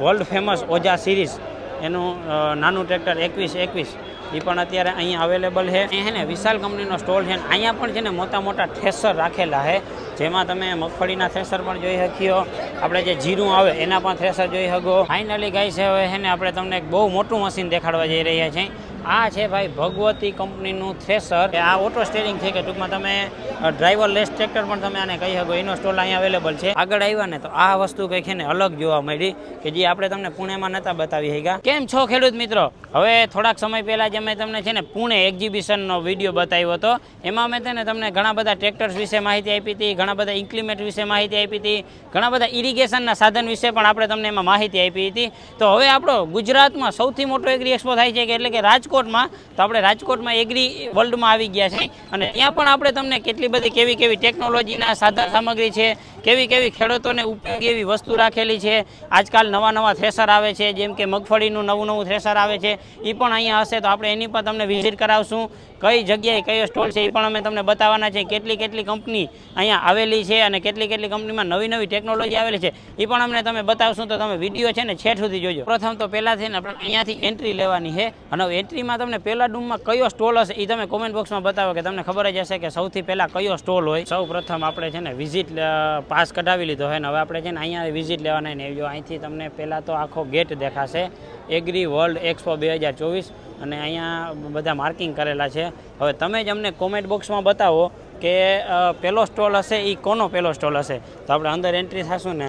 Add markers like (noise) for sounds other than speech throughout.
World famous Oja series એનું નાનું tractor એકવીસ એકવીસ. એ પણ અત્યારે અહીંયા અવેલેબલ છે. એ ને, વિશાલ કંપનીનો સ્ટોલ છે અહીંયા પણ છે ને મોટા મોટા થ્રેસર રાખેલા છે. જેમાં તમે મગફળીના થ્રેસર પણ જોઈ શકીઓ. આપણે જે જીરું આવે, એના પણ થ્રેસર જોઈ શકો. ફાઇનલી ગાય છે હવે છે ને આપણે તમને એક બહુ મોટું મશીન દેખાડવા જઈ રહ્યા છીએ. આ છે ભાઈ ભગવતી કંપનીનું થ્રેસર. આ ઓટો સ્ટેરિંગ છે કે ટૂંકમાં તમે ડ્રાઈવર લેસ ટ્રેક્ટર પણ તમે આને કહી શકો. એનો સ્ટોલ અહીંયા અવેલેબલ છે. આગળ આવ્યા ને તો આ વસ્તુ કંઈક ને અલગ જોવા મળી કે જે આપણે તમને પુણેમાં નતા બતાવી શક્યા. કેમ છો ખેડૂત મિત્રો? હવે થોડાક સમય પહેલાં જે મેં તમને છે ને પુણે એક્ઝિબિશનનો વીડિયો બતાવ્યો હતો. એમાં મેં તેને તમને ઘણા બધા ટ્રેક્ટર્સ વિશે માહિતી આપી હતી, ઘણા બધા ઇન્ક્લિમેન્ટ વિશે માહિતી આપી હતી, ઘણા બધા ઇરિગેશનના સાધન વિશે પણ આપણે તમને એમાં માહિતી આપી હતી. તો હવે આપણો ગુજરાતમાં સૌથી મોટો એગ્રી એક્સપો થાય છે કે એટલે કે રાજકોટમાં, તો આપણે રાજકોટમાં એગ્રી વર્લ્ડમાં આવી ગયા છે અને ત્યાં પણ આપણે તમને કેટલી બધી કેવી કેવી ટેકનોલોજીના સાધન સામગ્રી છે કેવી કેવી ખેડૂતોને ઉપયોગી એવી વસ્તુ રાખેલી છે? આજકાલ નવા નવા થ્રેસર આવે છે, જેમ કે મગફળીનું નવું નવું થ્રેસર આવે છે એ પણ અહીંયા હશે તો આપણે એની પણ તમને વિઝિટ કરાવશું. કઈ જગ્યાએ કયો સ્ટોલ છે એ પણ અમે તમને બતાવવાના છે, કેટલી કેટલી કંપની અહીંયા આવેલી છે અને કેટલી કેટલી કંપનીમાં નવી નવી ટેકનોલોજી આવેલી છે એ પણ અમને તમે બતાવશું તો તમે વીડિયો છે ને છેઠ સુધી જોજો. પ્રથમ તો પહેલાંથી ને આપણે અહીંયાથી એન્ટ્રી લેવાની છે અને એન્ટ્રીમાં તમને પહેલા ડૂમમાં કયો સ્ટોલ હશે એ તમે કોમેન્ટ બોક્સમાં બતાવો કે તમને ખબર જ હશે કે સૌથી પહેલાં કયો સ્ટોલ હોય. સૌ પ્રથમ આપણે છે ને વિઝિટ પાસ કઢાવી લીધો હોય ને હવે આપણે છે ને અહીંયા વિઝિટ લેવાના ને જો અહીંથી તમને પહેલાં તો આખો ગેટ દેખાશે. એગ્રી વર્લ્ડ એક્સપો બે હજાર ચોવીસ અને અહીંયા બધા માર્કિંગ કરેલા છે. હવે તમે જ અમને કોમેન્ટ બોક્સમાં બતાવો કે પહેલો સ્ટોલ હશે એ કોનો પહેલો સ્ટોલ હશે? તો આપણે અંદર એન્ટ્રી થશું ને,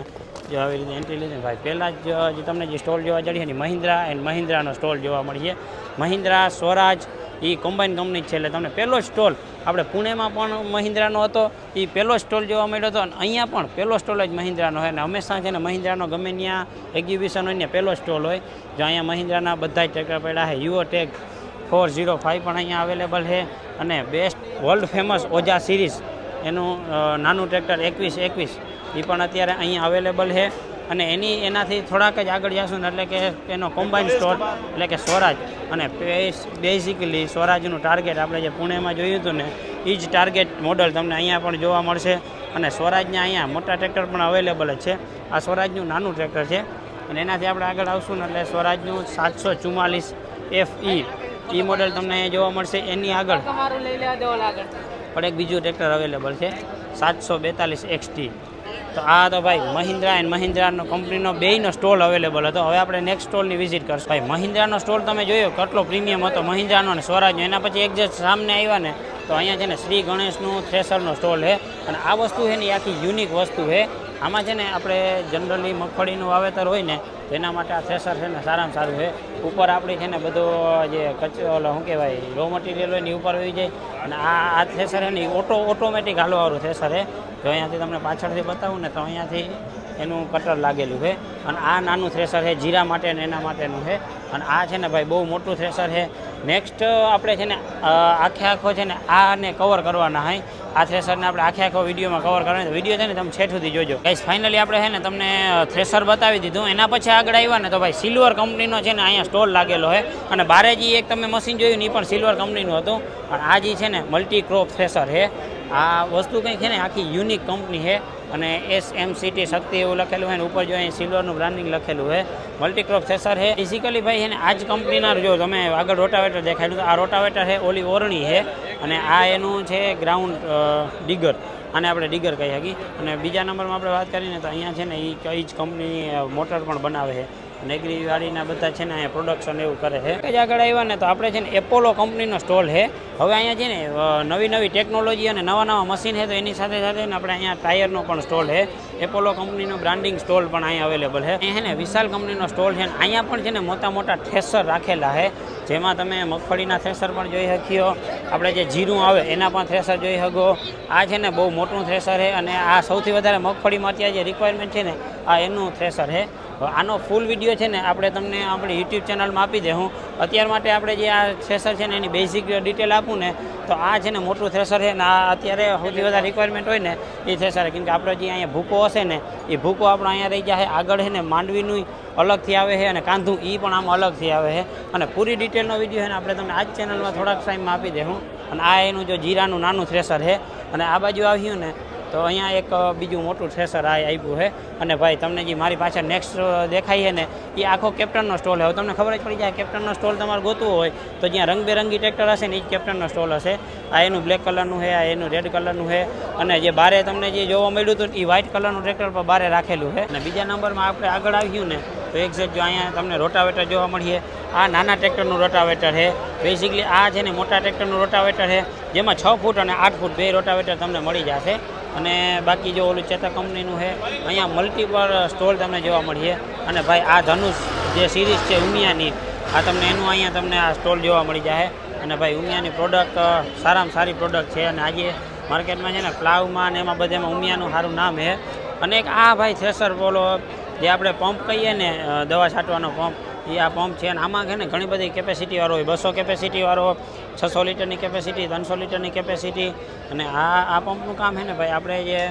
જો આવી રીતે એન્ટ્રી લીધી ભાઈ, પહેલાં જ તમને જે સ્ટોલ જોવા જડી છે ને મહિન્દ્રા એન્ડ મહિન્દ્રાનો સ્ટોલ જોવા મળીએ. મહિન્દ્રા, સ્વરાજ એ કોમ્બાઈન કંપની છે એટલે તમને પહેલો સ્ટોલ આપણે પુણેમાં પણ મહિન્દ્રાનો હતો એ પહેલો સ્ટોલ જોવા મળ્યો હતો અને અહીંયા પણ પહેલો સ્ટોલ જ મહિન્દ્રાનો હોય અને હંમેશા છે ને મહિન્દ્રાનો ગમે ત્યાં એક્ઝિબિશન હોય ને પહેલો સ્ટોલ હોય, જો અહીંયા મહિન્દ્રાના બધા જ ટ્રેક્ટર પડ્યા છે. Yuvo tech four zero five પણ અહીંયા અવેલેબલ છે અને best world famous Oja series એનું નાનું ટ્રેક્ટર એકવીસ એકવીસ એ પણ અત્યારે અહીંયા અવેલેબલ છે. અને એની એનાથી થોડાક જ આગળ જશું ને એટલે કે એનો કોમ્બાઈન સ્ટોર એટલે કે સ્વરાજ. અને બેઝિકલી સ્વરાજનું ટાર્ગેટ આપણે જે પુણેમાં જોયું હતું ને એ જ ટાર્ગેટ મોડલ તમને અહીંયા પણ જોવા મળશે. અને સ્વરાજના અહીંયા મોટા ટ્રેક્ટર પણ અવેલેબલ જ છે. આ સ્વરાજનું નાનું ટ્રેક્ટર છે. અને એનાથી આપણે આગળ આવશું ને એટલે સ્વરાજનું સાતસો ચુમ્માલીસ એફ ઈ એ મોડલ તમને અહીંયા જોવા મળશે. એની આગળ પણ એક બીજું ટ્રેક્ટર અવેલેબલ છે. સાતસો બેતાલીસ એક્સટી તો આ તો ભાઈ મહિન્દ્રા એન્ડ મહિન્દ્રાનો કંપનીનો બેયનો સ્ટોલ અવેલેબલ હતો. હવે આપણે નેક્સ્ટ સ્ટોલની વિઝિટ કરશું. ભાઈ, મહિન્દ્રાનો સ્ટોલ તમે જોયો, કેટલો પ્રીમિયમ હતો, મહિન્દ્રાનો અને સ્વરાજનો. એના પછી એક જે સામને આવ્યા ને, તો અહીંયા છે ને શ્રી ગણેશનું થ્રેસરનો સ્ટોલ છે. અને આ વસ્તુ છે ને આખી યુનિક વસ્તુ છે. આમાં છે ને આપણે જનરલી મગફળીનું વાવેતર હોય ને, તેના માટે આ થ્રેસર છે ને સારામાં સારું છે. ઉપર આપણી છે ને બધો જે કચરો ઓલો શું કહેવાય રો મટીરિયલ હોય ને ઉપર આવી જાય. અને આ આ થ્રેસર છે ને ઓટો ઓટોમેટિક હાલવાવાળું થ્રેસર છે. જો અહીંયાથી તમને પાછળથી બતાવું ને, તો અહીંયાથી એનું કટર લાગેલું છે. અને આ નાનું થ્રેસર છે, જીરા માટે ને એના માટેનું છે. અને આ છે ને ભાઈ બહુ મોટું થ્રેસર છે. નેક્સ્ટ આપણે છે ને આખે આખો છે ને આને કવર કરવાના હોય આ થ્રેસરને આપણે આખે આખો વિડીયોમાં કવર કરવાનો વીડિયો છે ને તમે છેઠ જોજો. ગાઈસ ફાઇનલી આપણે છે ને તમને થ્રેસર બતાવી દીધું. એના પછી આગળ આવ્યા ને તો ભાઈ સિલ્વર કંપનીનો છે ને અહીંયા સ્ટોલ લાગેલો છે. અને બારે જે એક તમે મશીન જોયું ને પણ સિલ્વર કંપનીનું હતું. પણ આ જે છે ને મલ્ટી ક્રોપ થ્રેસર છે. આ વસ્તુ કંઈ છે ને આખી યુનિક કંપની છે. અને એસ એમ સિટી શક્તિ એવું લખેલું હોય ને ઉપર જો અહીં સિલ્વરનું બ્રાન્ડિંગ લખેલું છે. મલ્ટીક્રોપ થ્રેસર છે. બેઝિકલી ભાઈ છે ને આ જ કંપનીના જો તમે આગળ રોટાવેટર દેખાડ્યું આ રોટાવેટર છે ઓલી ઓરણી છે. અને આ એનું છે ગ્રાઉન્ડ ડિગર આને આપણે ડિગર કહી શકીએ. અને બીજા નંબરમાં આપણે વાત કરીને તો અહીંયા છે ને એ કઈ જ કંપની મોટર પણ બનાવે છે. નેગરી વાળીના બધા છે ને અહીંયા પ્રોડક્શન એવું કરે છે. જ આગળ આવ્યા ને તો આપણે છે ને એપોલો કંપનીનો સ્ટોલ છે. હવે અહીંયા છે ને નવી નવી ટેકનોલોજી અને નવા નવા મશીન છે, તો એની સાથે સાથે ને આપણે અહીંયા ટાયરનો પણ સ્ટોલ છે. એપોલો કંપનીનો બ્રાન્ડિંગ સ્ટોલ પણ અહીંયા અવેલેબલ છે. અહીંયા ને વિશાલ કંપનીનો સ્ટોલ છે ને, અહીંયા પણ છે ને મોટા મોટા થ્રેસર રાખેલા છે. જેમાં તમે મગફળીના થ્રેસર પણ જોઈ શક્યો આપણે જે જીરું આવે એના પણ થ્રેસર જોઈ શકો. આ છે ને બહુ મોટું થ્રેસર છે અને આ સૌથી વધારે મગફળીમાં અત્યારે જે રિક્વાયરમેન્ટ છે ને, આ એનું થ્રેસર છે. આનો ફૂલ વીડિયો છે ને આપણે તમને આપણી યુટ્યુબ ચેનલમાં આપી દઉં અત્યાર માટે આપણે જે આ થ્રેસર છે ને એની બેઝિક ડિટેલ આપું ને, તો આ છે ને મોટું થ્રેસર છે ને આ અત્યારે સૌથી વધારે રિક્વાયરમેન્ટ હોય ને એ થ્રેસર કેમ કે આપણે જે અહીંયા ભૂકો હશે ને, એ ભૂકો આપણો અહીંયા રહી જાય, આગળ છે ને માંડવીનું અલગથી આવે છે અને કાંધું એ પણ આમ અલગથી આવે છે. અને પૂરી ડિટેલનો વીડિયો છે ને આપણે તમને આ જ ચેનલમાં થોડાક ટાઈમમાં આપી દઉં અને આ એનું જો જીરાનું નાનું થ્રેસર છે. અને આ બાજુ આવ્યું ને તો અહીંયા એક બીજું મોટું થ્રેસર આ આવ્યું છે. અને ભાઈ, તમને જે મારી પાછળ નેક્સ્ટ દેખાય છે ને, એ આખો કેપ્ટનનો સ્ટોલ હવે તમને ખબર જ પડી જાય કેપ્ટનનો સ્ટોલ તમારે ગોતવો હોય, તો જ્યાં રંગબેરંગી ટ્રેક્ટર હશે ને એ જ કેપ્ટનનો સ્ટોલ હશે. આ એનું બ્લેક કલરનું છે, આ એનું રેડ કલરનું છે. અને જે બારે તમને જે જોવા મળ્યું હતું એ વ્હાઇટ કલરનું ટ્રેક્ટર પર બારે રાખેલું છે. અને બીજા નંબરમાં આપણે આગળ આવ્યું ને, તો એક્ઝેક્ટ જો અહીંયા તમને રોટાવેટર જોવા મળીએ. આ નાના ટ્રેક્ટરનું રોટાવેટર છે. બેઝિકલી આ છે ને, મોટા ટ્રેક્ટરનું રોટાવેટર છે. જેમાં છ ફૂટ અને આઠ ફૂટ બે રોટાવેટર તમને મળી જશે. અને બાકી જો ઓલું ચેતક કંપનીનું છે, અહીંયા મલ્ટીપલ સ્ટોલ તમને જોવા મળીએ. અને ભાઈ, આ ધનુષ જે સિરીઝ છે ઉમિયાની, આ તમને એનું અહીંયા તમને આ સ્ટોલ જોવા મળી જાય અને ભાઈ, ઉમિયાની પ્રોડક્ટ સારામાં સારી પ્રોડક્ટ છે. અને આજે માર્કેટમાં છે ને પ્લાવમાં ને એમાં બધામાં ઉમિયાનું સારું નામ છે. અને એક આ ભાઈ થ્રેસર બોલો, જે આપણે પંપ કહીએ ને દવા છાંટવાનો પંપ એ આ પંપ છે. અને આમાં છે ને, ઘણી બધી કેપેસિટીવાળો હોય, બસો કેપેસિટી વાળો છસો લીટરની કેપેસિટી ત્રણસો લીટરની કેપેસિટી અને આ આ પંપનું કામ છે ને ભાઈ, આપણે જે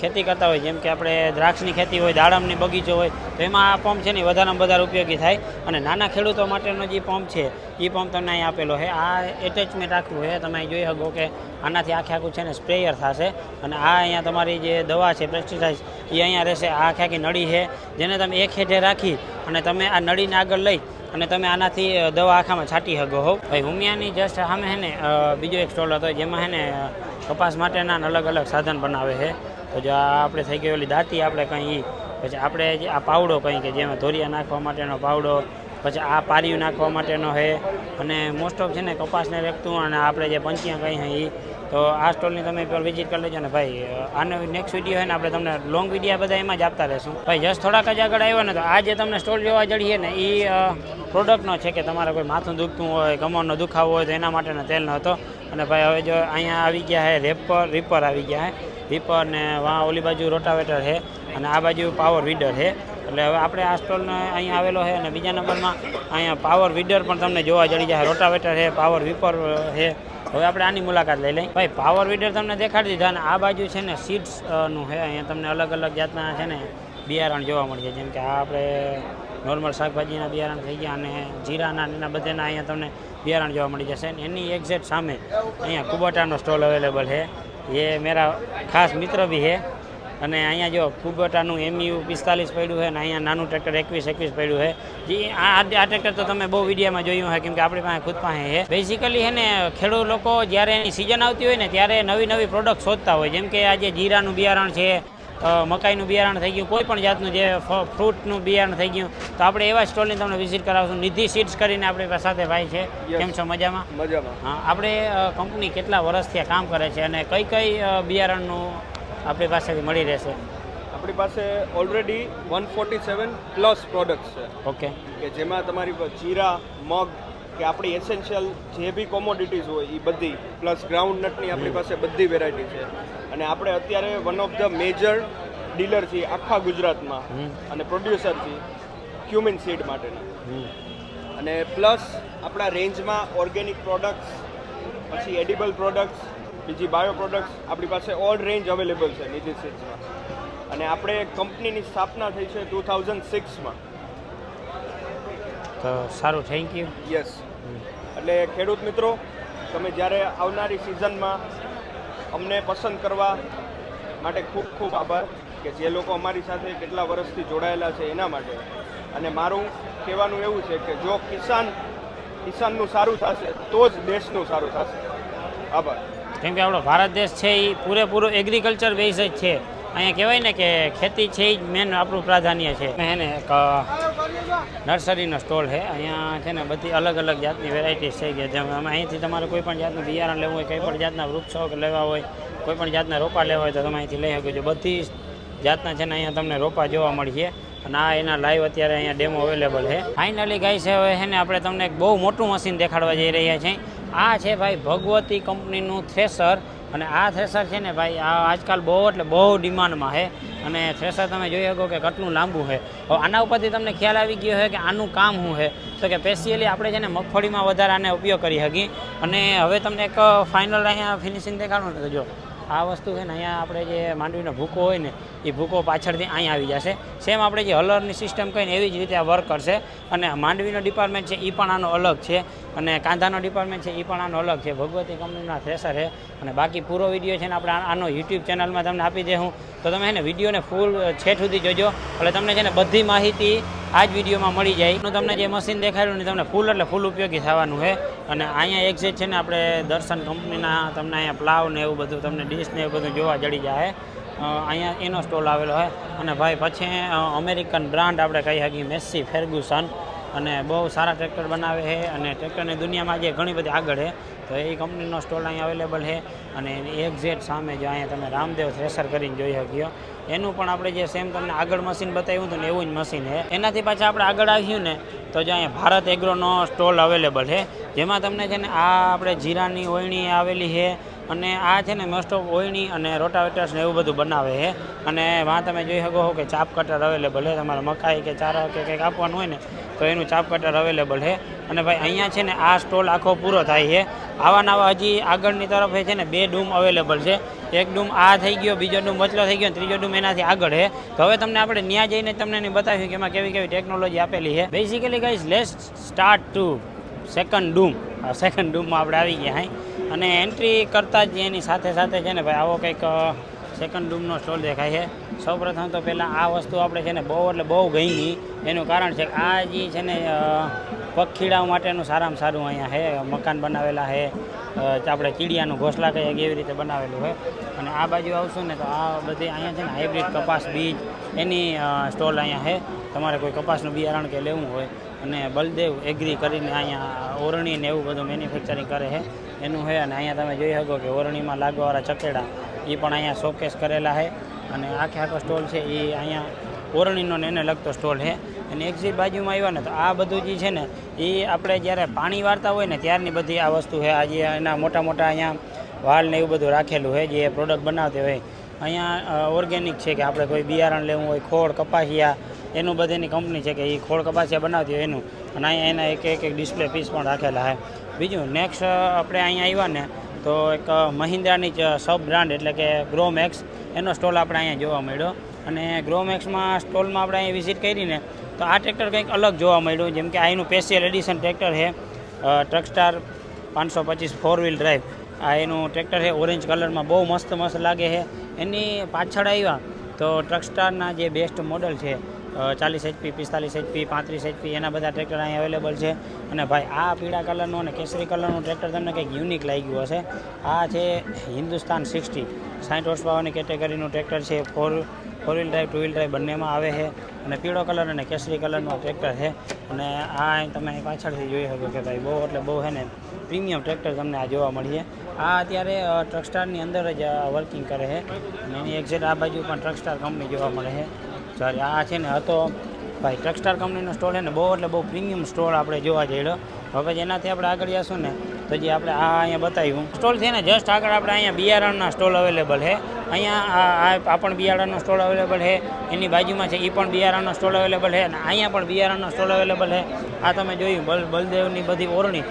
ખેતી કરતા હોય, જેમ કે આપણે દ્રાક્ષની ખેતી હોય, દાડમની બગીચો હોય, તો એમાં આ પંપ છે ને વધારેમાં વધારે ઉપયોગી થાય. અને નાના ખેડૂતો માટેનો જે પંપ છે એ પંપ તમને અહીં આપેલો છે. આ એટેચમેન્ટ રાખવું છે. તમે જોઈ શકો કે આનાથી આખે આખું છે ને સ્પ્રેયર થશે. અને આ અહીંયા તમારી જે દવા છે પેસ્ટિસાઇડ એ અહીંયા રહેશે. આ આખે આખી નળી છે, જેને તમે એક હેઠે રાખી અને તમે આ નળીને આગળ લઈ અને તમે આનાથી દવા આખામાં છાંટી શકો હો. ભાઈ હુમિયાની જસ્ટ સામે હે ને બીજો એક સ્ટોલ હતો, જેમાં હે ને કપાસ માટેના અલગ અલગ સાધન બનાવે છે. તો જો આપણે થઈ ગઈ ઓલી દાંતી, આપણે કંઈ પછી આપણે આ પાવડો કંઈ કે જેમાં ધોરિયા નાખવા માટેનો પાવડો પછી આ પારિયું નાખવા માટેનો છે અને મોસ્ટ ઓફ છે ને કપાસને લગતું અને આપણે જે પંચિયા કહી છે એ તો આ સ્ટોલની તમે પર વિઝિટ કરી લેજો ને ભાઈ. આનો નેક્સ્ટ વીડિયો હોય ને આપણે તમને લોંગ વિડીયા બધા એમાં જ આપતા રહેશું. ભાઈ જસ્ટ થોડાક જ આગળ આવ્યો ને તો આ જે તમને સ્ટોલ જોવા જડીએ ને એ પ્રોડક્ટનો છે કે તમારે કોઈ માથું દુખતું હોય, કમરનો દુખાવો હોય તો એના માટેનો તેલનો હતો. અને ભાઈ, હવે જો અહીંયા આવી ગયા છે રેપર રીપર આવી ગયા છે રીપર ને વાં ઓલી બાજુ રોટાવેટર છે અને આ બાજુ પાવર વીડર છે એટલે હવે આપણે આ સ્ટોલને અહીંયા આવેલો છે અને બીજા નંબરમાં અહીંયા પાવર વીડર પણ તમને જોવા જડી જાય. રોટાવેટર છે પાવર વીપર છે. હવે આપણે આની મુલાકાત લઈ લઈએ. ભાઈ પાવર વીડર તમને દેખાડી દીધા અને આ બાજુ છે ને સીડ્સનું છે. અહીંયા તમને અલગ અલગ જાતના છે ને બિયારણ જોવા મળશે. જેમ કે આ આપણે નોર્મલ શાકભાજીના બિયારણ થઈ ગયા અને જીરાના એના બધાના અહીંયા તમને બિયારણ જોવા મળી જશે. એની એક્ઝેક્ટ સામે અહીંયા કુબટાનો સ્ટોલ અવેલેબલ છે. એ મેરા ખાસ મિત્ર બી છે. અને અહીંયા જો કુબટાનું એમયુ પિસ્તાલીસ પડ્યું છે અને અહીંયા નાનું ટ્રેક્ટર એકવીસ એકવીસ પડ્યું છે. જે આ આ ટ્રેક્ટર તો તમે બહુ વિડીયામાં જોયું છે કેમ કે આપણી પાસે ખુદ પાસે છે. બેઝિકલી છે ને ખેડૂત લોકો જ્યારે એની સિઝન આવતી હોય ને ત્યારે નવી નવી પ્રોડક્ટ શોધતા હોય. જેમ કે આજે જીરાનું બિયારણ છે મકાઈનું બિયારણ થઈ ગયું કોઈ પણ જાતનું જે ફ્રૂટનું બિયારણ થઈ ગયું તો આપણે એવા સ્ટોલની તમને વિઝિટ કરાવશું. નિધિ સીડ્સ કરીને આપણી સાથે ભાઈ છે. કેમ છો? મજામાં? મજામાં. હા આપણે કંપની કેટલા વર્ષથી આ કામ કરે છે અને કઈ કઈ બિયારણનું આપણી પાસેથી મળી રહેશે. આપણી પાસે already one forty seven plus products છે. ઓકે. કે જેમાં તમારી જીરા મગ કે આપણી એસેન્શિયલ જે બી કોમોડિટીઝ હોય એ બધી પ્લસ ગ્રાઉન્ડ નટની આપણી પાસે બધી વેરાયટી છે. અને આપણે અત્યારે one of the major dealer છીએ આખા ગુજરાતમાં અને પ્રોડ્યુસર છીએ ક્યુમિન સીડ માટેના. અને પ્લસ આપણા રેન્જમાં ઓર્ગેનિક પ્રોડક્ટ્સ પછી એડિબલ પ્રોડક્ટ્સ બીજી બાયો પ્રોડક્ટ્સ આપણી પાસે ઓલ રેન્જ અવેલેબલ છે નિધિ સીડ્સમાં અને આપણે કંપનીની સ્થાપના થઈ છે ટુ થાઉઝન્ડ સિક્સમાં તો સારું થેન્ક યુ યસ એટલે ખેડૂત મિત્રો તમે જ્યારે આવનારી સિઝનમાં અમને પસંદ કરવા માટે ખૂબ ખૂબ આભાર કે જે લોકો અમારી સાથે કેટલા વર્ષથી જોડાયેલા છે એના માટે. અને મારું કહેવાનું એવું છે કે જો કિસાન કિસાનનું સારું થશે તો જ દેશનું સારું થશે. આભાર. કેમ કે આપણો ભારત દેશ છે એ પૂરેપૂરો એગ્રીકલ્ચર બેઝ જ છે. અહીંયા કહેવાય ને કે ખેતી છે જ મેન આપણું પ્રાધાન્ય છે. હે ને એક નર્સરીનો સ્ટોલ છે. અહીંયા છે ને બધી અલગ અલગ જાતની વેરાયટીઝ છે કે જેમ અમે અહીંથી તમારે કોઈ પણ જાતનું બિયારણ લેવું હોય, કોઈ પણ જાતના વૃક્ષો લેવા હોય, કોઈ પણ જાતના રોપા લેવા હોય તો તમે અહીંથી લઈ શકો છો. બધી જાતના છે ને અહીંયા તમને રોપા જોવા મળશે. અને આ એના લાઈવ અત્યારે અહીંયા ડેમો અવેલેબલ છે. ફાઇનલી ગાય છે હવે છે ને આપણે તમને એક બહુ મોટું મશીન દેખાડવા જઈ રહ્યા છીએ. આ છે ભાઈ ભગવતી કંપનીનું થ્રેસર અને આ થ્રેસર છે ને ભાઈ આ આજકાલ બહુ એટલે બહુ ડિમાન્ડમાં છે અને થ્રેસર તમે જોઈ શકો કે કેટલું લાંબુ છે હવે આના ઉપરથી તમને ખ્યાલ આવી ગયો છે કે આનું કામ શું છે તો કે સ્પેશિયલી આપણે છે ને મગફળીમાં વધારે આને ઉપયોગ કરી શકીએ. અને હવે તમને એક ફાઇનલ અહીંયા ફિનિશિંગ દેખાડું ને તો જો, આ વસ્તુ છે ને અહીંયા આપણે જે માંડવીનો ભૂકો હોય ને એ ભૂકો પાછળથી અહીં આવી જશે. સેમ આપણે જે હલરની સિસ્ટમ કહીને એવી જ રીતે આ વર્ક કરશે. અને માંડવીનો ડિપાર્ટમેન્ટ છે એ પણ આનો અલગ છે. અને કાંધાનો ડિપાર્ટમેન્ટ છે એ પણ આનો અલગ છે. ભગવતી કંપનીના થ્રેસર છે. અને બાકી પૂરો વીડિયો છે ને આપણે આનો યુટ્યુબ ચેનલમાં તમને આપી દેવું તો તમે છે ને વિડીયોને ફૂલ છેઠ સુધી જોજો. એટલે તમને છે ને બધી માહિતી આ જ વિડીયોમાં મળી જાય. તમને જે મશીન દેખાડ્યું ને તમને ફૂલ એટલે ફૂલ ઉપયોગી થવાનું છે. અને અહીંયા એક્ઝેટ છે ને આપણે દર્શન કંપનીના તમને અહીંયા પ્લાવ ને એવું બધું, તમને ડીશ ને એવું બધું જોવા જડી જાય. અહીંયા એનો સ્ટોલ આવેલો છે અને ભાઈ, પછી અમેરિકન બ્રાન્ડ આપણે કહી શકીએ, મેસ્સી ફેર્ગ્યુસન અને બહુ સારા ટ્રેક્ટર બનાવે છે અને ટ્રેક્ટરની દુનિયામાં જે ઘણી બધી આગળ છે, તો એ કંપનીનો સ્ટોલ અહીંયા અવેલેબલ છે. અને એક ઝેડ સામે જો અહીંયા તમે રામદેવ થ્રેસર કરીને જોઈ શક્યો એનું પણ આપણે જે સેમ તમને આગળ મશીન બતાવ્યું હતું ને, એવું જ મશીન છે. એનાથી પાછા આપણે આગળ આવ્યું ને, તો જે અહીંયા ભારત એગ્રોનો સ્ટોલ અવેલેબલ છે. જેમાં તમને છે ને, આ આપણે જીરાની ઓળણી આવેલી છે અને આ છે ને મોસ્ટ ઓફ ઓયણી અને રોટાવેટર્સ ને એવું બધું બનાવે છે. અને વાં તમે જોઈ શકો છો કે ચાપ કટર અવેલેબલ છે. તમારે મકાઈ કે ચારા કે કંઈક આપવાનું હોય ને, તો એનું ચાપ કટર અવેલેબલ છે. અને ભાઈ, અહીંયા છે ને આ સ્ટોલ આખો પૂરો થાય છે. આવા નવા હજી આગળની તરફ છે ને બે ડૂમ અવેલેબલ છે. એક ડૂમ આ થઈ ગયો, બીજો ડૂમ વચલો થઈ ગયો, ત્રીજો ડૂમ એનાથી આગળ છે. તો હવે તમને આપણે ન્યા જઈને તમને બતાવ્યું કે એમાં કેવી કેવી ટેકનોલોજી આપેલી છે. Basically guys let's start to second doom. Second ડૂમમાં આપણે આવી ગયા હાઈ અને એન્ટ્રી કરતાં જ એની સાથે સાથે છે ને ભાઈ, આવો કંઈક સેકન્ડ ડૂમનો સ્ટોલ દેખાય છે. સૌપ્રથમ તો પહેલાં આ વસ્તુ આપણે છે ને બહુ, એટલે બહુ ગઈ એનું કારણ છે કે આ જે છે ને પક્ષીડાઓ માટેનું સારામાં સારું અહીંયા છે મકાન બનાવેલા છે આપણે ચીડિયાનું ઘોસલા કહીએ એવી રીતે બનાવેલું છે અને આ બાજુ આવશું ને તો આ બધી અહીંયા છે ને હાઇબ્રિડ કપાસ, બીજ, એની સ્ટોલ અહીંયા છે તમારે કોઈ કપાસનું બિયારણ કે લેવું હોય. અને બલદેવ એગ્રી કરીને અહીંયા ઓરણી ને એવું બધું મેન્યુફેક્ચરિંગ કરે છે એનું છે અને અહીંયા તમે જોઈ શકો કે ઓરણીમાં લાગવાવાળા ચકેડા એ પણ અહીંયા શોકેસ કરેલા છે અને આખે આખો સ્ટોલ છે એ અહીંયા ઓરણીનો એને લગતો સ્ટોલ છે અને એક્ઝિટ બાજુમાં આવ્યા ને તો આ બધું જે છે ને એ આપણે જ્યારે પાણી વાળતા હોય ને ત્યારની બધી આ વસ્તુ છે આજે એના મોટા મોટા અહીંયા વાલ ને એવું બધું રાખેલું હોય જે પ્રોડક્ટ બનાવતી હોય. અહીંયા ઓર્ગેનિક છે કે આપણે કોઈ બિયારણ લેવું હોય, ખોળ, કપાસિયા એનું બધીની કંપની છે કે એ ખોળ, કપાસિયા બનાવતી હોય એનું. અને અહીંયા એના એક એક ડિસ્પ્લે પીસ પણ રાખેલા છે બીજું નેક્સ્ટ આપણે અહીંયા આવ્યા ને, તો એક મહિન્દ્રાની જ સબ બ્રાન્ડ એટલે કે ગ્રોમેક્સ એનો સ્ટોલ આપણે અહીંયા જોવા મળ્યો. અને ગ્રોમેક્સમાં સ્ટોલમાં આપણે અહીંયા વિઝિટ કરીને, તો આ ટ્રેક્ટર કંઈક અલગ જોવા મળ્યું, જેમ કે આ એનું સ્પેશિયલ એડિશન ટ્રેક્ટર છે ટ્રક સ્ટાર પાંચસો પચીસ ફોર વ્હીલ ડ્રાઈવ આ એનું ટ્રેક્ટર છે ઓરેન્જ કલરમાં બહુ મસ્ત મસ્ત લાગે છે. એની પાછળ આવ્યા, તો ટ્રક સ્ટારના જે બેસ્ટ મોડલ છે ચાલીસ એચપી પિસ્તાલીસ એચપી પાંત્રીસ એચપી એના બધા ટ્રેક્ટર અહીં અવેલેબલ છે. અને ભાઈ, આ પીળા કલરનું અને કેસરી કલરનું ટ્રેક્ટર તમને કંઈક યુનિક લાગ્યું હશે. આ છે હિન્દુસ્તાન સિક્સટી સાઠ વર્ષ પાવરની કેટેગરીનું ટ્રેક્ટર છે. Four four wheel drive two wheel drive બંનેમાં આવે છે. અને પીળો કલર અને કેસરી કલરનું ટ્રેક્ટર છે. અને આ તમે પાછળથી જોઈ શકો કે ભાઈ, બહુ, એટલે બહુ છે ને પ્રીમિયમ ટ્રેક્ટર તમને આ જોવા મળીએ. આ અત્યારે ટ્રકસ્ટારની અંદર જ વર્કિંગ કરે છે. અને એની એક્ઝેક્ટ આ બાજુ પણ ટ્રકસ્ટાર કંપની જોવા મળે છે. જ્યારે આ છે ને હતો ભાઈ ટ્રક કંપનીનો સ્ટોલ છે ને, બહુ એટલે બહુ પ્રીમિયમ સ્ટોલ આપણે જોવા જઈડો. હવે જેનાથી આપણે આગળ જઈશું ને, તો જે આપણે આ અહીંયા બતાવ્યું. સ્ટોલ છે ને જસ્ટ આગળ આપણે અહીંયા બિયારણના સ્ટોલ અવેલેબલ છે. અહીંયા આ, આ- પણ બિયારણનો સ્ટોલ અવેલેબલ છે. એની બાજુમાં છે એ પણ બિયારણનો સ્ટોલ અવેલેબલ છે. અને અહીંયા પણ બિયારણનો સ્ટોલ અવેલેબલ છે. આ તમે જોયું, બલ, બલદેવની બધી ઓરણી.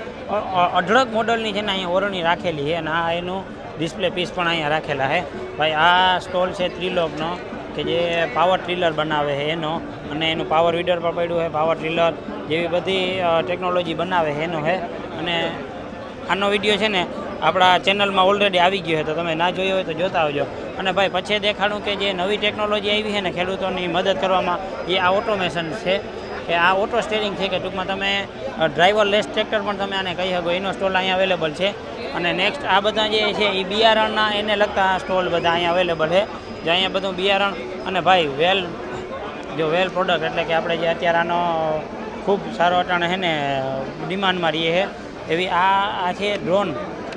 અઢળક મોડલની છે ને, અહીંયા ઓરણી રાખેલી છે. અને આ એનું ડિસ્પ્લે પીસ પણ અહીંયા રાખેલા છે. ભાઈ, આ સ્ટોલ છે ત્રિલોકનો. કે જે પાવર ટ્રીલર બનાવે છે એનો. અને એનું પાવર વીડર પણ પડ્યું છે પાવર ટ્રીલર જેવી બધી ટેકનોલોજી બનાવે છે એનો છે. અને આનો વીડિયો છે ને આપણા ચેનલમાં ઓલરેડી આવી ગયો છે, તો તમે ના જોયો હોય તો જોતા આવજો. અને ભાઈ, પછી દેખાડું કે જે નવી ટેકનોલોજી આવી છે ને ખેડૂતોની મદદ કરવામાં, એ આ ઓટોમેશન છે. કે આ ઓટો સ્ટેરિંગ છે કે ટૂંકમાં તમે ડ્રાઈવર લેસ ટ્રેક્ટર પણ તમે આને કહી શકો, એનો સ્ટોલ અહીંયા અવેલેબલ છે. અને નેક્સ્ટ આ બધા જે છે, એ બિયારણના એને લગતા સ્ટોલ બધા અહીંયા અવેલેબલ છે. જે અહીંયા બધું બિયારણ અને ભાઈ વેલ, જો વેલ પ્રોડક્ટ એટલે કે આપણે જે અત્યારે આનો ખૂબ સારો અટાણે છે ને ડિમાન્ડમાં રહીએ છે. એવી આ આ છે ડ્રોન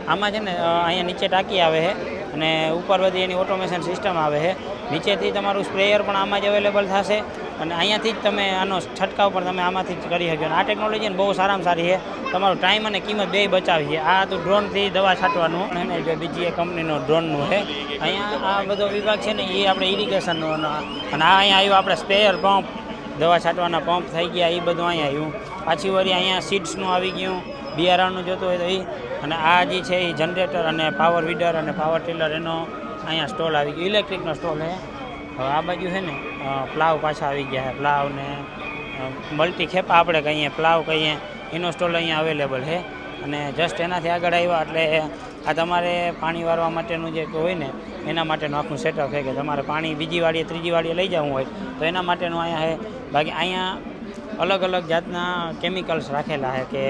આમાં છે ને અહીંયા નીચે ટાંકી આવે છે. અને ઉપર બધી એની ઓટોમેશન સિસ્ટમ આવે છે. નીચેથી તમારું સ્પ્રેયર પણ આમાં જ અવેલેબલ થશે અને અહીંયાથી જ તમે આનો છંટકાવ પણ તમે આમાંથી જ કરી શકો અને આ ટેકનોલોજીને બહુ સારામાં સારી છે. તમારો ટાઈમ અને કિંમત બેય બચાવી છે. આ તો ડ્રોનથી દવા છાંટવાનું અને બીજી એક કંપનીનો ડ્રોનનું છે. અહીંયા આ બધો વિભાગ છે ને, એ આપણે ઇરિગેશનનો અને આ અહીંયા આવ્યું આપણે સ્પ્રેયર પંપ દવા છાંટવાના પંપ થઈ ગયા, એ બધું અહીંયા આવ્યું. પાછી વળી અહીંયા સીડ્સનું આવી ગયું. બિયારણનું જોતું હોય તો એ અને આ જે છે એ જનરેટર અને પાવર વીડર અને પાવર ટીલર એનો અહીંયા સ્ટોલ આવી ગયો. ઇલેક્ટ્રિકનો સ્ટોલ છે હવે આ બાજુ છે ને પ્લાવ પાછા આવી ગયા છે પ્લાવ ને મલ્ટી ખેપ આપણે કહીએ પ્લાવ કહીએ, એનો સ્ટોલ અહીંયા અવેલેબલ છે અને જસ્ટ એનાથી આગળ આવ્યા એટલે આ તમારે પાણી વારવા માટેનું જે હોય ને, એના માટેનું આખું સેટઅપ છે કે તમારે પાણી બીજી વાડીએ, ત્રીજી વાડીએ લઈ જવું હોય, તો એના માટેનું અહીંયા છે બાકી અહીંયા અલગ અલગ જાતના કેમિકલ્સ રાખેલા છે કે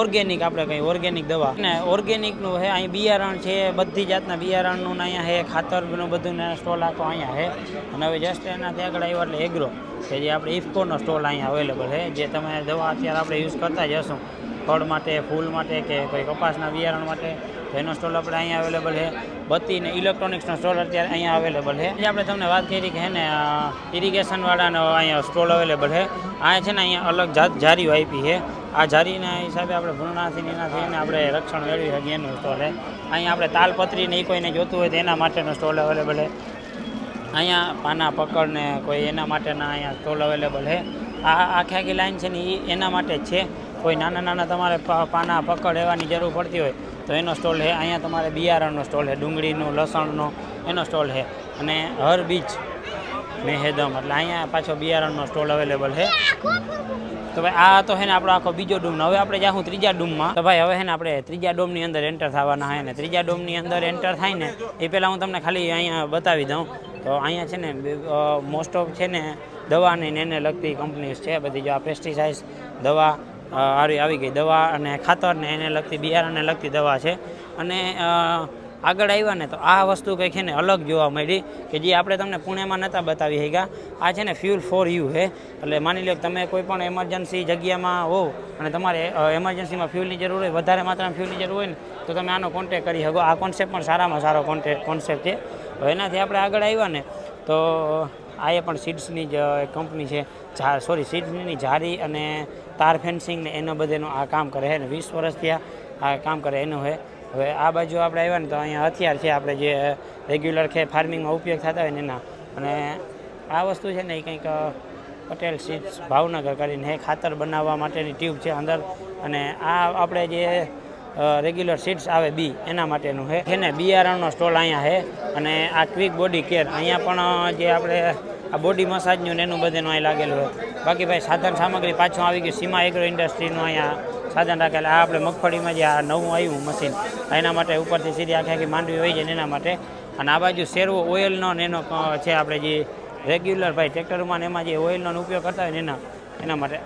ઓર્ગેનિક આપણે કંઈ ઓર્ગેનિક દવા. ને ઓર્ગેનિકનું છે, અહીં બિયારણ છે, બધી જાતના બિયારણનું ને અહીંયા છે, ખાતરનું બધું ને સ્ટોલ આખો અહીંયા છે. અને હવે જસ્ટ એનાથી આગળ આવ્યો એટલે એગ્રો કે જે આપણે ઇફકોનો સ્ટોલ અહીંયા અવેલેબલ છે, જે તમે દવા અત્યારે આપણે યુઝ કરતા જ હશું. ફળ માટે, ફૂલ માટે કે કોઈ કપાસના બિયારણ માટે એનો સ્ટોલ આપણે અહીંયા અવેલેબલ છે. બત્તી ને ઇલેક્ટ્રોનિક્સનો સ્ટોલ અત્યારે અહીંયા અવેલેબલ છે. જે આપણે તમને વાત કરી કે હે ને ઇરિગેશનવાળાનો અહીંયા સ્ટોલ અવેલેબલ છે. આ છે ને અહીંયા અલગ જાત જારીઓ આપી છે. આ જારીના હિસાબે આપણે ભૂરણાથી ને એનાથી એને આપણે રક્ષણ મેળવી શકીએ એનો સ્ટોલ છે. અહીંયા આપણે તાલપત્રી ને એ કોઈને જોતું હોય તો એના માટેનો સ્ટોલ અવેલેબલ છે. અહીંયા પાના પકડ ને કોઈ એના માટેના અહીંયા સ્ટોલ અવેલેબલ છે. આ આખી આખી લાઈન છે ને એ એના માટે જ છે. કોઈ નાના નાના તમારે પાના પકડ લેવાની જરૂર પડતી હોય, તો એનો સ્ટોલ છે અહીંયા તમારે બિયારણનો સ્ટોલ છે ડુંગળીનો, લસણનો, એનો સ્ટોલ છે અને હર બીચ મેહેદમ એટલે અહીંયા પાછો બિયારણનો સ્ટોલ અવેલેબલ છે તો ભાઈ, આ તો છે ને આપણો આખો બીજો ડૂમ હવે આપણે જાઉં ત્રીજા ડૂમમાં. તો ભાઈ, હવે છે ને આપણે ત્રીજા ડોમની અંદર એન્ટર થવાના હોય ને. ત્રીજા ડોમની અંદર એન્ટર થાય ને, એ પહેલાં હું તમને ખાલી અહીંયા બતાવી દઉં. તો અહીંયા છે ને મોસ્ટ ઓફ છે ને દવાની ને એને લગતી કંપનીઝ છે. બધી જો આ પેસ્ટિસાઇડ્સ દવા આવી આવી ગઈ દવા અને ખાતરને એને લગતી બિયારણને લગતી દવા છે. અને આગળ આવ્યા ને તો આ વસ્તુ કંઈક છે ને અલગ જોવા મળી કે જે આપણે તમને પુણેમાં નહોતા બતાવી શક્યા. આ છે ને ફ્યુલ ફોર યુ હે. એટલે માની લો કે તમે કોઈ પણ એમરજન્સી જગ્યામાં હોવ અને તમારે એમરજન્સીમાં ફ્યુલની જરૂર હોય, વધારે માત્રામાં ફ્યુલની જરૂર હોય ને, તો તમે આનો કોન્ટેક કરી શકો. આ કોન્સેપ્ટ પણ સારામાં સારો કોન્ટેક કોન્સેપ્ટ છે. એનાથી આપણે આગળ આવ્યા ને, તો આ એ પણ સીડ્સની જ કંપની છે. સોરી સીડ્સની જારી અને તાર ફેન્સિંગ ને એનો બધેનું આ કામ કરે ને, વીસ વર્ષથી આ કામ કરે એનું છે હવે આ બાજુ આપણે આવ્યા ને તો અહીંયા હથિયાર છે, આપણે જે રેગ્યુલર છે ફાર્મિંગમાં ઉપયોગ થતા હોય ને એના. અને આ વસ્તુ છે ને એ કંઈક પટેલ સીડ્સ ભાવનગર કરીને એ ખાતર બનાવવા માટેની ટ્યુબ છે અંદર. અને આ આપણે જે રેગ્યુલર સીડ્સ આવે બી, એના માટેનું છે છે ને બિયારણનો સ્ટોલ અહીંયા છે અને આ ક્વિક બોડી કેર અહીંયા પણ જે આપણે આ બોડી મસાજનું ને એનું બધેનું અહીં લાગેલું હોય. બાકી ભાઈ સાધન સામગ્રી પાછું આવી ગયું. સીમા એગ્રો ઇન્ડસ્ટ્રીનું અહીંયા સાધન રાખેલા. આ આપણે મગફળીમાં જે આ નવું આવ્યું મશીન એના માટે ઉપરથી સીધી આખી આખી માંડવી હોય છે ને એના માટે. અને આ બાજુ શેરવો ઓઇલનો ને એનો છે આપણે જે રેગ્યુલર ભાઈ ટ્રેક્ટરમાં એમાં જે ઓઇલનો ઉપયોગ કરતા હોય ને એના એના માટે.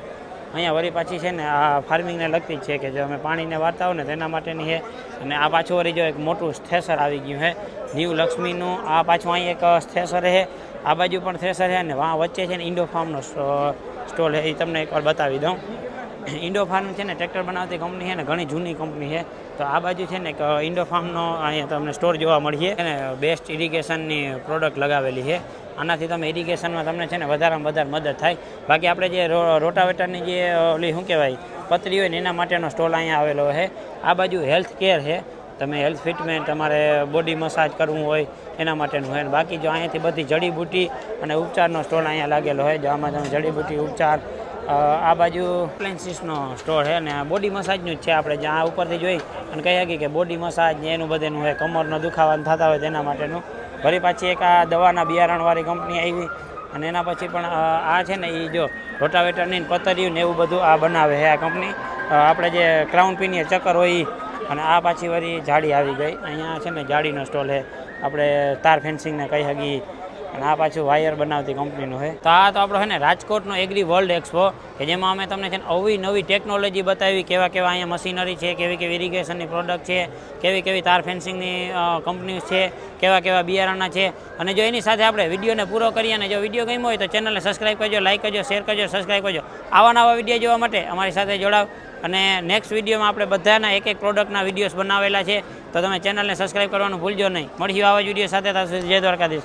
અહીંયા વળી પાછી છે ને આ ફાર્મિંગને લગતી જ છે કે જો અમે પાણીને વાળતા હોય ને તેના માટેની છે. અને આ પાછું વળી જો એક મોટું સ્થેસર આવી ગયું છે. ન્યૂ લક્ષ્મીનું આ પાછું અહીં એક સ્થેસર છે. આ બાજુ પણ થ્રેસર છે ને વાં વચ્ચે છે ને ઇન્ડો ફાર્મનો સ્ટોલ એ તમને એકવાર બતાવી દઉં. (clears throat) ઇન્ડો ફાર્મ છે ને ટ્રેક્ટર બનાવતી કંપની છે ને ઘણી જૂની કંપની છે. તો આ બાજુ છે ને એક ઇન્ડો ફાર્મનો અહીંયા તમને સ્ટોર જોવા મળીએ. અને બેસ્ટ ઇરિગેશનની પ્રોડક્ટ લગાવેલી છે. આનાથી તમે ઇરિગેશનમાં તમને છે ને વધારેમાં વધારે મદદ થાય. બાકી આપણે જે રોટાવેટરની જે ઓલી શું કહેવાય, પતરી હોય ને એના માટેનો સ્ટોલ અહીંયા આવેલો છે. આ બાજુ હેલ્થ કેર છે. તમે હેલ્થ ફિટમેન્ટ તમારે બોડી મસાજ કરવું હોય, એના માટેનું હોય. બાકી જો અહીંયાથી બધી જડીબુટી અને ઉપચારનો સ્ટોલ અહીંયા લાગેલો હોય, જો આમાં તમે જડીબુટી ઉપચાર આ બાજુ પ્લેન્સીસનો સ્ટોર છે ને આ બોડી મસાજનું જ છે. આપણે જ્યાં ઉપરથી જોઈ અને કહી શકીએ કે બોડી મસાજ ને એનું બધેનું હોય, કમરનો દુખાવાનું થતા હોય તેના માટેનું. ફરી પાછી એક આ દવાના બિયારણવાળી કંપની આવી અને એના પછી પણ આ છે ને એ જો રોટાવેટરની પતરિયું ને એવું બધું આ બનાવે છે આ કંપની આપણે જે ક્રાઉન પીનીએ ચક્કર હોય ઈ અને આ પાછી વળી જાડી આવી ગઈ. અહીંયા છે ને જાડીનો સ્ટોલ છે. આપણે તાર ફેન્સિંગને કહી શકીએ. અને આ પાછું વાયર બનાવતી કંપનીનું છે. તો આ તો આપણો છે ને રાજકોટનો એગ્રી વર્લ્ડ એક્સપો કે જેમાં અમે તમને છે ને અવી નવી ટેકનોલોજી બતાવી, કેવા કેવા અહીંયા મશીનરી છે, કેવી કેવી ઇરિગેશનની પ્રોડક્ટ છે, કેવી કેવી તાર ફેન્સિંગની કંપનીઓ છે, કેવા કેવા બિયારણના છે. અને જો એની સાથે આપણે વિડીયોને પૂરો કરીએ અને જો વીડિયો ગમ્યો હોય તો ચેનલને સબસ્ક્રાઈબ કરજો લાઈક કરજો શેર કરજો સબસ્ક્રાઈબ કરજો. આવા નવા વીડિયો જોવા માટે અમારી સાથે જોડાવ. અને નેક્સ્ટ વિડીયોમાં આપણે બધાના એક એક પ્રોડક્ટના વિડીયોઝ બનાવેલા છે. તો તમે ચેનલને સબસ્ક્રાઈબ કરવાનું ભૂલજો નહીં. મળીશું આવા જ વીડિયો સાથે. જય દ્વારકાધીશ.